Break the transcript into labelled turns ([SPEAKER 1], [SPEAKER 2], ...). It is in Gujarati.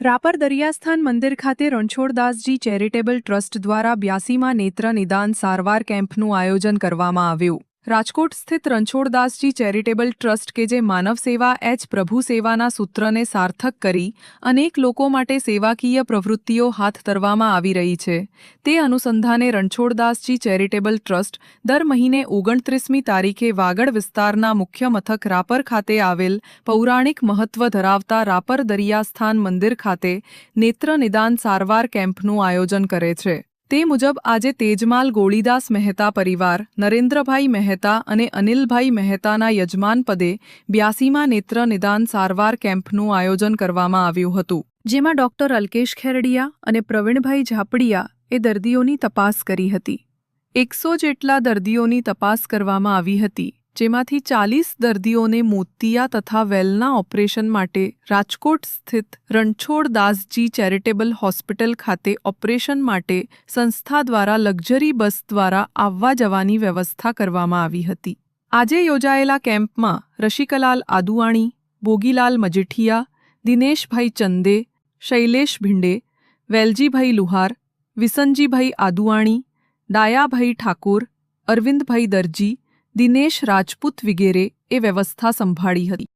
[SPEAKER 1] રાપર દરિયાસ્થાન મંદિર ખાતે રણછોડદાસજી ચેરિટેબલ ટ્રસ્ટ દ્વારા બ્યાસીમાં નેત્ર નિદાન સારવાર કેમ્પનું આયોજન કરવામાં આવ્યું. રાજકોટ સ્થિત રણછોડદાસજી ચેરિટેબલ ટ્રસ્ટ કે જે માનવ સેવા એચ પ્રભુ સેવાના સૂત્રને સાર્થક કરી અનેક લોકો માટે સેવાકીય પ્રવૃત્તિઓ હાથ ધરવામાં આવી રહી છે. તે અનુસંધાને રણછોડદાસજી ચેરિટેબલ ટ્રસ્ટ દર મહિને ઓગણત્રીસમી તારીખે વાગડ વિસ્તારના મુખ્ય મથક રાપર ખાતે આવેલ પૌરાણિક મહત્વ ધરાવતા રાપર દરિયાસ્થાન મંદિર ખાતે નેત્ર નિદાન સારવાર કેમ્પનું આયોજન કરે છે. તે મુજબ આજે તેજમાલ ગોળીદાસ મહેતા પરિવાર, નરેન્દ્રભાઈ મહેતા અને અનિલભાઈ મહેતાના યજમાન પદે બ્યાસીમાં નેત્ર નિદાન સારવાર કેમ્પનું આયોજન કરવામાં આવ્યું હતું, જેમાં ડોક્ટર અલ્કેશ ખેરડિયા અને પ્રવીણભાઈ ઝાપડિયા એ દર્દીઓની તપાસ કરી હતી. એકસો જેટલા દર્દીઓની તપાસ કરવામાં આવી હતી. જેમાંથી ચાલીસ દર્દીઓને મોતિયા તથા વેલના ઓપરેશન માટે રાજકોટ સ્થિત રણછોડદાસજી ચેરિટેબલ હોસ્પિટલ ખાતે ઓપરેશન માટે સંસ્થા દ્વારા લક્ઝરી બસ દ્વારા આવવા જવાની વ્યવસ્થા કરવામાં આવી હતી. આજે યોજાયેલા કેમ્પમાં રશિકલાલ આદુવાણી બોગીલાલ મજીઠિયા, દિનેશભાઈ ચંદે, શૈલેષ ભિંડે, વેલજીભાઈ લુહાર, વિસનજીભાઈ આદુવાણી દાયાભાઈ ઠાકોર, અરવિંદભાઈ દરજી દિનેશ રાજપૂત વિગેરે એ વ્યવસ્થા સંભાળી હતી.